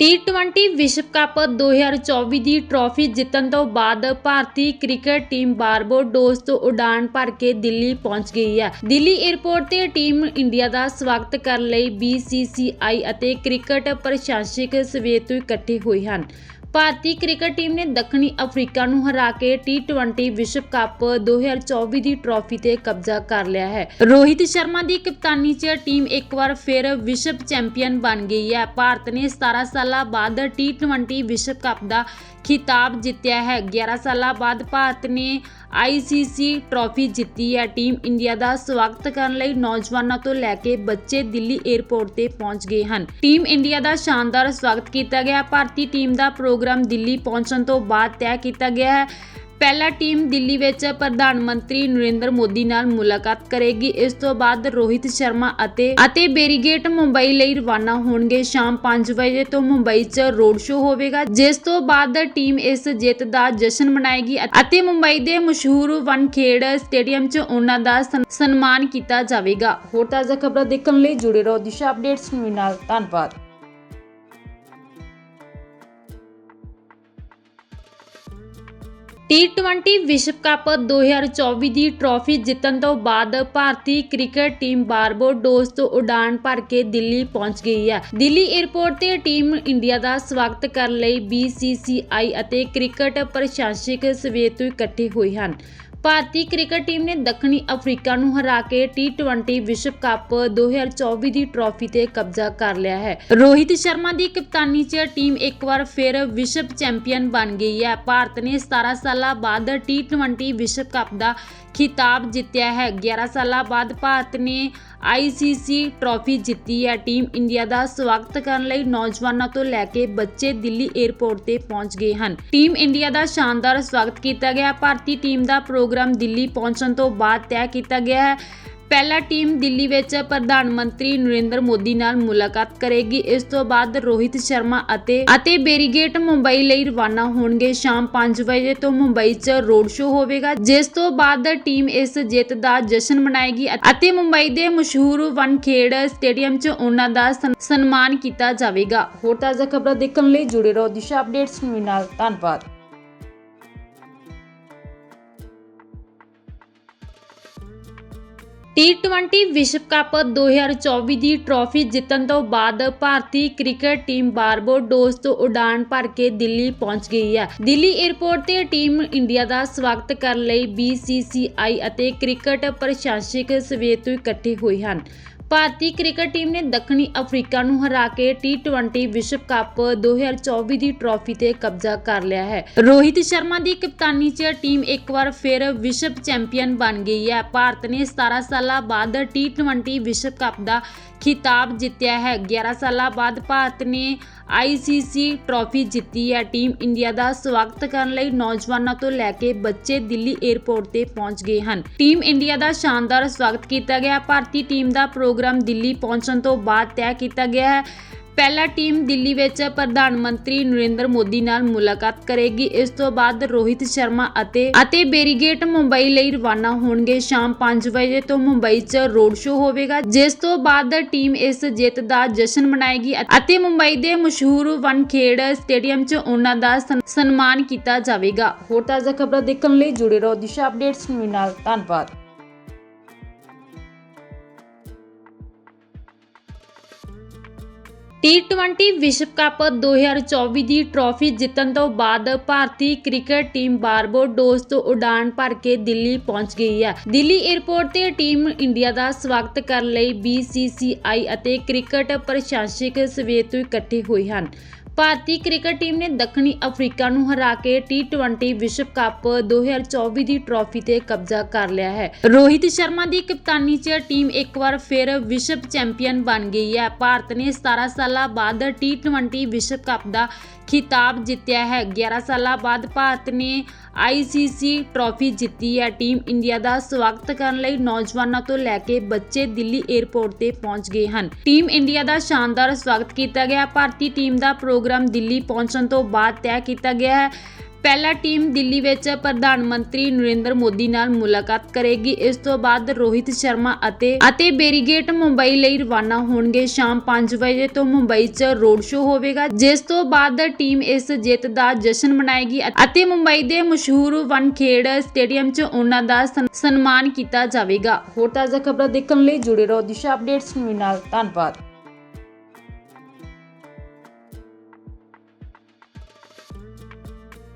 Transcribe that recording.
T20 ਵਿਸ਼ਵ cup 2024 ਦੀ trophy ਜਿੱਤਣ ਤੋਂ ਬਾਅਦ ਭਾਰਤੀ ਕ੍ਰਿਕਟ ਟੀਮ ਬਾਰਬੋਡੋਸ ਤੋਂ ਉਡਾਨ ਭਰ ਕੇ ਦਿੱਲੀ ਪਹੁੰਚ ਗਈ ਹੈ। ਦਿੱਲੀ 에ਅਰਪੋਰਟ ਤੇ ਟੀਮ ਇੰਡੀਆ ਦਾ ਸਵਾਗਤ ਕਰਨ ਲਈ BCCI ਅਤੇ ਕ੍ਰਿਕਟ ਪ੍ਰਸ਼ਾਸਕ ਸਵੇਰ ਤੋਂ ਇਕੱਠੇ ਹੋਏ ਹਨ। ਭਾਰਤੀ ਕ੍ਰਿਕਟ ਟੀਮ ਨੇ ਦੱਖਣੀ ਅਫਰੀਕਾ ਨੂੰ ਹਰਾ ਕੇ ਟੀ20 ਵਿਸ਼ਵ ਕੱਪ 2024 ਦੀ ਟਰਾਫੀ ਤੇ ਕਬਜ਼ਾ ਕਰ ਲਿਆ ਹੈ। ਰੋਹਿਤ ਸ਼ਰਮਾ ਦੀ ਕਪਤਾਨੀ 'ਚ ਟੀਮ ਇੱਕ ਵਾਰ ਫਿਰ ਵਿਸ਼ਵ ਚੈਂਪੀਅਨ ਬਣ ਗਈ ਹੈ। ਭਾਰਤ ਨੇ 17 ਸਾਲਾਂ ਬਾਅਦ ਟੀ20 ਵਿਸ਼ਵ ਕੱਪ ਦਾ ਖਿਤਾਬ ਜਿੱਤਿਆ ਹੈ। 11 ਸਾਲਾਂ ਬਾਅਦ ਭਾਰਤ ਨੇ ICC ਟਰਾਫੀ ਜਿੱਤੀ ਹੈ। ਟੀਮ ਇੰਡੀਆ ਦਾ ਸਵਾਗਤ ਕਰਨ ਲਈ ਨੌਜਵਾਨਾਂ ਤੋਂ ਲੈ ਕੇ ਬੱਚੇ ਦਿੱਲੀ 에ਅਰਪੋਰਟ ਤੇ ਪਹੁੰਚ ਗਏ ਹਨ। ਟੀਮ ਇੰਡੀਆ ਦਾ ਸ਼ਾਨਦਾਰ ਸਵਾਗਤ ਕੀਤਾ ਗਿਆ। ਭਾਰਤੀ ਟੀਮ ਦਾ ਪ੍ਰੋਗਰਾਮ ਦਿੱਲੀ ਪਹੁੰਚਣ ਤੋਂ ਬਾਅਦ ਤੈਅ ਕੀਤਾ ਗਿਆ ਹੈ। ਪਹਿਲਾ ਟੀਮ ਦਿੱਲੀ ਵਿੱਚ ਪ੍ਰਧਾਨ ਮੰਤਰੀ ਨਰਿੰਦਰ ਮੋਦੀ ਨਾਲ ਮੁਲਾਕਾਤ ਕਰੇਗੀ। ਇਸ ਤੋਂ ਬਾਅਦ ਰੋਹਿਤ ਸ਼ਰਮਾ ਅਤੇ ਅਤੇ ਬੇਰੀਗੇਟ ਮੁੰਬਈ ਲਈ ਰਵਾਨਾ ਹੋਣਗੇ। ਸ਼ਾਮ 5 ਵਜੇ ਤੋਂ ਮੁੰਬਈ 'ਚ ਰੋਡ ਸ਼ੋਅ ਹੋਵੇਗਾ। ਜਿਸ ਤੋਂ ਬਾਅਦ ਟੀਮ ਇਸ ਜਿੱਤ ਦਾ ਜਸ਼ਨ ਮਨਾਏਗੀ ਅਤੇ ਮੁੰਬਈ ਦੇ ਮਸ਼ਹੂਰ ਵਨਖੇੜ ਸਟੇਡੀਅਮ 'ਚ ਉਹਨਾਂ ਦਾ ਸਨਮਾਨ ਕੀਤਾ ਜਾਵੇਗਾ। ਹੋਰ ਤਾਜ਼ਾ ਖਬਰਾਂ ਦੇਖਣ ਲਈ ਜੁੜੇ ਰਹੋ ਦਿਸ਼ਾ ਅਪਡੇਟਸ ਨਾਲ। ਧੰਨਵਾਦ। ਟੀ20 ਵਿਸ਼ਵ ਕੱਪ 2024 ਦੀ ਟਰਾਫੀ ਜਿੱਤਣ ਤੋਂ ਬਾਅਦ ਭਾਰਤੀ ਕ੍ਰਿਕਟ ਟੀਮ ਬਾਰਬੋਡੋਸ ਤੋਂ ਉਡਾਨ ਭਰ ਕੇ ਦਿੱਲੀ ਪਹੁੰਚ ਗਈ ਹੈ। ਦਿੱਲੀ 에ਅਰਪੋਰਟ ਤੇ ਟੀਮ ਇੰਡੀਆ ਦਾ ਸਵਾਗਤ ਕਰਨ ਲਈ BCCI ਅਤੇ ਕ੍ਰਿਕਟ ਪ੍ਰਸ਼ਾਸਕ ਸਵੇਰ ਤੋਂ ਇਕੱਠੇ ਹੋਏ ਹਨ। ਭਾਰਤੀ ਕ੍ਰਿਕਟ ਟੀਮ ਨੇ ਦੱਖਣੀ ਅਫਰੀਕਾ ਨੂੰ ਹਰਾ ਕੇ ਟੀ20 ਵਿਸ਼ਵ ਕੱਪ 2024 ਦੀ ਟਰਾਫੀ ਤੇ ਕਬਜ਼ਾ ਕਰ ਲਿਆ ਹੈ। ਰੋਹਿਤ ਸ਼ਰਮਾ ਦੀ ਕਪਤਾਨੀ 'ਚ ਟੀਮ ਇੱਕ ਵਾਰ ਫਿਰ ਵਿਸ਼ਵ ਚੈਂਪੀਅਨ ਬਣ ਗਈ ਹੈ। ਭਾਰਤ ਨੇ 17 ਸਾਲਾਂ ਬਾਅਦ ਟੀ20 ਵਿਸ਼ਵ ਕੱਪ ਦਾ ਖਿਤਾਬ ਜਿੱਤਿਆ ਹੈ। 11 ਸਾਲਾਂ ਬਾਅਦ ਭਾਰਤ ਨੇ ICC ਟਰਾਫੀ ਜਿੱਤੀ ਹੈ। ਟੀਮ ਇੰਡੀਆ ਦਾ ਸਵਾਗਤ ਕਰਨ ਲਈ ਨੌਜਵਾਨਾਂ ਤੋਂ ਲੈ ਕੇ ਬੱਚੇ ਦਿੱਲੀ 에ਅਰਪੋਰਟ ਤੇ ਪਹੁੰਚ ਗਏ ਹਨ। ਟੀਮ ਇੰਡੀਆ ਦਾ ਸ਼ਾਨਦਾਰ ਸਵਾਗਤ ਕੀਤਾ ਗਿਆ। ਭਾਰਤੀ ਟੀਮ ਦਾ ਪ੍ਰੋਗਰਾਮ ਦਿੱਲੀ ਪਹੁੰਚਣ ਤੋਂ ਬਾਅਦ ਤੈਅ ਕੀਤਾ ਗਿਆ ਹੈ। ਪਹਿਲਾ ਟੀਮ ਦਿੱਲੀ ਵਿੱਚ ਪ੍ਰਧਾਨ ਮੰਤਰੀ ਨਰਿੰਦਰ ਮੋਦੀ ਨਾਲ ਮੁਲਾਕਾਤ ਕਰੇਗੀ। ਇਸ ਤੋਂ ਬਾਅਦ ਰੋਹਿਤ ਸ਼ਰਮਾ ਅਤੇ ਅਤੇ ਬੇਰੀਗੇਟ ਮੁੰਬਈ ਲਈ ਰਵਾਨਾ ਹੋਣਗੇ। ਸ਼ਾਮ 5 ਵਜੇ ਤੋਂ ਮੁੰਬਈ 'ਚ ਰੋਡ ਸ਼ੋਅ ਹੋਵੇਗਾ। ਜਿਸ ਤੋਂ ਬਾਅਦ ਟੀਮ ਇਸ ਜਿੱਤ ਦਾ ਜਸ਼ਨ ਮਨਾਏਗੀ ਅਤੇ ਮੁੰਬਈ ਦੇ ਮਸ਼ਹੂਰ ਵਨਖੇੜ ਸਟੇਡੀਅਮ 'ਚ ਉਹਨਾਂ ਦਾ ਸਨਮਾਨ ਕੀਤਾ ਜਾਵੇਗਾ। ਹੋਰ ਤਾਜ਼ਾ ਖਬਰਾਂ ਦੇਖਣ ਲਈ ਜੁੜੇ ਰਹੋ ਦਿਸ਼ਾ ਅਪਡੇਟਸ ਨਿਊਜ਼ ਨਾਲ। ਧੰਨਵਾਦ। ਟੀ20 ਵਿਸ਼ਵ ਕੱਪ 2024 ਦੀ ਟਰਾਫੀ ਜਿੱਤਣ ਤੋਂ ਬਾਅਦ ਭਾਰਤੀ ਕ੍ਰਿਕਟ ਟੀਮ ਬਾਰਬੋਡੋਸ ਤੋਂ ਉਡਾਨ ਭਰ ਕੇ ਦਿੱਲੀ ਪਹੁੰਚ ਗਈ ਹੈ। ਦਿੱਲੀ 에ਅਰਪੋਰਟ ਤੇ ਟੀਮ ਇੰਡੀਆ ਦਾ ਸਵਾਗਤ ਕਰਨ ਲਈ BCCI ਅਤੇ ਕ੍ਰਿਕਟ ਪ੍ਰਸ਼ਾਸਕ ਸਵੇਰ ਤੋਂ ਇਕੱਠੇ ਹੋਏ ਹਨ। ਭਾਰਤੀ ਕ੍ਰਿਕਟ ਟੀਮ ਨੇ ਦੱਖਣੀ ਅਫਰੀਕਾ ਨੂੰ ਹਰਾ ਕੇ ਟੀ20 ਵਿਸ਼ਵ ਕੱਪ 2024 ਦੀ ਟਰਾਫੀ ਤੇ ਕਬਜ਼ਾ ਕਰ ਲਿਆ ਹੈ। ਰੋਹਿਤ ਸ਼ਰਮਾ ਦੀ ਕਪਤਾਨੀ 'ਚ ਟੀਮ ਇੱਕ ਵਾਰ ਫਿਰ ਵਿਸ਼ਵ ਚੈਂਪੀਅਨ ਬਣ ਗਈ ਹੈ। ਭਾਰਤ ਨੇ 17 ਸਾਲਾਂ ਬਾਅਦ ਟੀ20 ਵਿਸ਼ਵ ਕੱਪ ਦਾ ਖਿਤਾਬ ਜਿੱਤਿਆ ਹੈ। 11 ਸਾਲਾਂ ਬਾਅਦ ਭਾਰਤ ਨੇ ICC ਟਰਾਫੀ ਜਿੱਤੀ ਹੈ। ਟੀਮ ਇੰਡੀਆ ਦਾ ਸਵਾਗਤ ਕਰਨ ਲਈ ਨੌਜਵਾਨਾਂ ਤੋਂ ਲੈ ਕੇ ਬੱਚੇ ਦਿੱਲੀ 에ਅਰਪੋਰਟ ਤੇ ਪਹੁੰਚ ਗਏ ਹਨ। ਟੀਮ ਇੰਡੀਆ ਦਾ ਸ਼ਾਨਦਾਰ ਸਵਾਗਤ ਕੀਤਾ ਗਿਆ। ਭਾਰਤੀ ਟੀਮ ਦਾ ਪ੍ਰੋ ਪ੍ਰੋਗਰਾਮ ਦਿੱਲੀ ਪਹੁੰਚਣ ਤੋਂ ਬਾਅਦ ਤੈਅ ਕੀਤਾ ਗਿਆ ਹੈ। ਪਹਿਲਾ ਟੀਮ ਦਿੱਲੀ ਵਿੱਚ ਪ੍ਰਧਾਨ ਮੰਤਰੀ ਨਰਿੰਦਰ ਮੋਦੀ ਨਾਲ ਮੁਲਾਕਾਤ ਕਰੇਗੀ। ਇਸ ਤੋਂ ਬਾਅਦ ਰੋਹਿਤ ਸ਼ਰਮਾ ਅਤੇ ਅਤੇ ਬੇਰੀਗੇਟ ਮੁੰਬਈ ਲਈ ਰਵਾਨਾ ਹੋਣਗੇ। ਸ਼ਾਮ 5 ਵਜੇ ਤੋਂ ਮੁੰਬਈ 'ਚ ਰੋਡ ਸ਼ੋਅ ਹੋਵੇਗਾ, ਜਿਸ ਤੋਂ ਬਾਅਦ ਟੀਮ ਇਸ ਜਿੱਤ ਦਾ ਜਸ਼ਨ ਮਨਾਏਗੀ ਅਤੇ ਮੁੰਬਈ ਦੇ ਮਸ਼ਹੂਰ ਵਨਖੇੜ ਸਟੇਡੀਅਮ 'ਚ ਉਹਨਾਂ ਦਾ ਸਨਮਾਨ ਕੀਤਾ ਜਾਵੇਗਾ। ਹੋਰ ਤਾਜ਼ਾ ਖਬਰਾਂ ਦੇਖਣ ਲਈ ਜੁੜੇ ਰਹੋ ਦਿਸ਼ਾ ਅਪਡੇਟਸ ਨਾਲ। ਧੰਨਵਾਦ। ਟੀ20 ਵਿਸ਼ਵ ਕੱਪ 2024 ਦੀ ਟਰਾਫੀ ਜਿੱਤਣ ਤੋਂ ਬਾਅਦ ਭਾਰਤੀ ਕ੍ਰਿਕਟ ਟੀਮ ਬਾਰਬੋਡੋਸ ਤੋਂ ਉਡਾਨ ਭਰ ਕੇ ਦਿੱਲੀ ਪਹੁੰਚ ਗਈ ਹੈ। ਦਿੱਲੀ 에ਅਰਪੋਰਟ ਤੇ ਟੀਮ ਇੰਡੀਆ ਦਾ ਸਵਾਗਤ ਕਰਨ ਲਈ BCCI ਅਤੇ ਕ੍ਰਿਕਟ ਪ੍ਰਸ਼ਾਸਕ ਸਵੇਰ ਤੋਂ ਇਕੱਠੇ ਹੋਏ ਹਨ। ਭਾਰਤੀ ਕ੍ਰਿਕਟ ਟੀਮ ਨੇ ਦੱਖਣੀ ਅਫਰੀਕਾ ਨੂੰ ਹਰਾ ਕੇ ਟੀ20 ਵਿਸ਼ਵ ਕੱਪ 2024 ਦੀ ਟਰਾਫੀ ਤੇ ਕਬਜ਼ਾ ਕਰ ਲਿਆ ਹੈ। ਰੋਹਿਤ ਸ਼ਰਮਾ ਦੀ ਕਪਤਾਨੀ 'ਚ ਟੀਮ ਇੱਕ ਵਾਰ ਫਿਰ ਵਿਸ਼ਵ ਚੈਂਪੀਅਨ ਬਣ ਗਈ ਹੈ। ਭਾਰਤ ਨੇ 17 ਸਾਲਾਂ ਬਾਅਦ ਟੀ20 ਵਿਸ਼ਵ ਕੱਪ ਦਾ ਖਿਤਾਬ ਜਿੱਤਿਆ ਹੈ। 11 ਸਾਲਾਂ ਬਾਅਦ ਭਾਰਤ ਨੇ ICC ਟਰਾਫੀ ਜਿੱਤੀ ਹੈ। ਟੀਮ ਇੰਡੀਆ ਦਾ ਸਵਾਗਤ ਕਰਨ ਲਈ ਨੌਜਵਾਨਾਂ ਤੋਂ ਲੈ ਕੇ ਬੱਚੇ ਦਿੱਲੀ 에ਅਰਪੋਰਟ ਤੇ ਪਹੁੰਚ ਗਏ ਹਨ। ਟੀਮ ਇੰਡੀਆ ਦਾ ਸ਼ਾਨਦਾਰ ਸਵਾਗਤ ਕੀਤਾ ਗਿਆ। ਭਾਰਤੀ ਟੀਮ ਦਾ ਪ੍ਰੋਗਰਾਮ ਦਿੱਲੀ ਪਹੁੰਚਣ ਤੋਂ ਬਾਅਦ ਤੈਅ ਕੀਤਾ ਗਿਆ ਹੈ। ਪਹਿਲਾ ਟੀਮ ਦਿੱਲੀ ਵਿੱਚ ਪ੍ਰਧਾਨ ਮੰਤਰੀ ਨਰਿੰਦਰ ਮੋਦੀ ਨਾਲ ਮੁਲਾਕਾਤ ਕਰੇਗੀ। ਇਸ ਤੋਂ ਬਾਅਦ ਰੋਹਿਤ ਸ਼ਰਮਾ ਅਤੇ ਅਤੇ ਬੈਰੀਗੇਟ ਮੁੰਬਈ ਲਈ ਰਵਾਨਾ ਹੋਣਗੇ। ਸ਼ਾਮ 5 ਵਜੇ ਤੋਂ ਮੁੰਬਈ 'ਚ ਰੋਡ ਸ਼ੋਅ ਹੋਵੇਗਾ, ਜਿਸ ਤੋਂ ਬਾਅਦ ਟੀਮ ਇਸ ਜਿੱਤ ਦਾ ਜਸ਼ਨ ਮਨਾਏਗੀ ਅਤੇ ਮੁੰਬਈ ਦੇ ਮਸ਼ਹੂਰ ਵਨਖੇੜ ਸਟੇਡੀਅਮ 'ਚ ਉਹਨਾਂ ਦਾ ਸਨਮਾਨ ਕੀਤਾ ਜਾਵੇਗਾ। ਹੋਰ ਤਾਜ਼ਾ ਖਬਰਾਂ ਦੇਖਣ ਲਈ ਜੁੜੇ ਰਹੋ ਦਿਸ਼ਾ ਅਪਡੇਟਸ ਨਿਊਜ਼ ਨਾਲ। ਧੰਨਵਾਦ।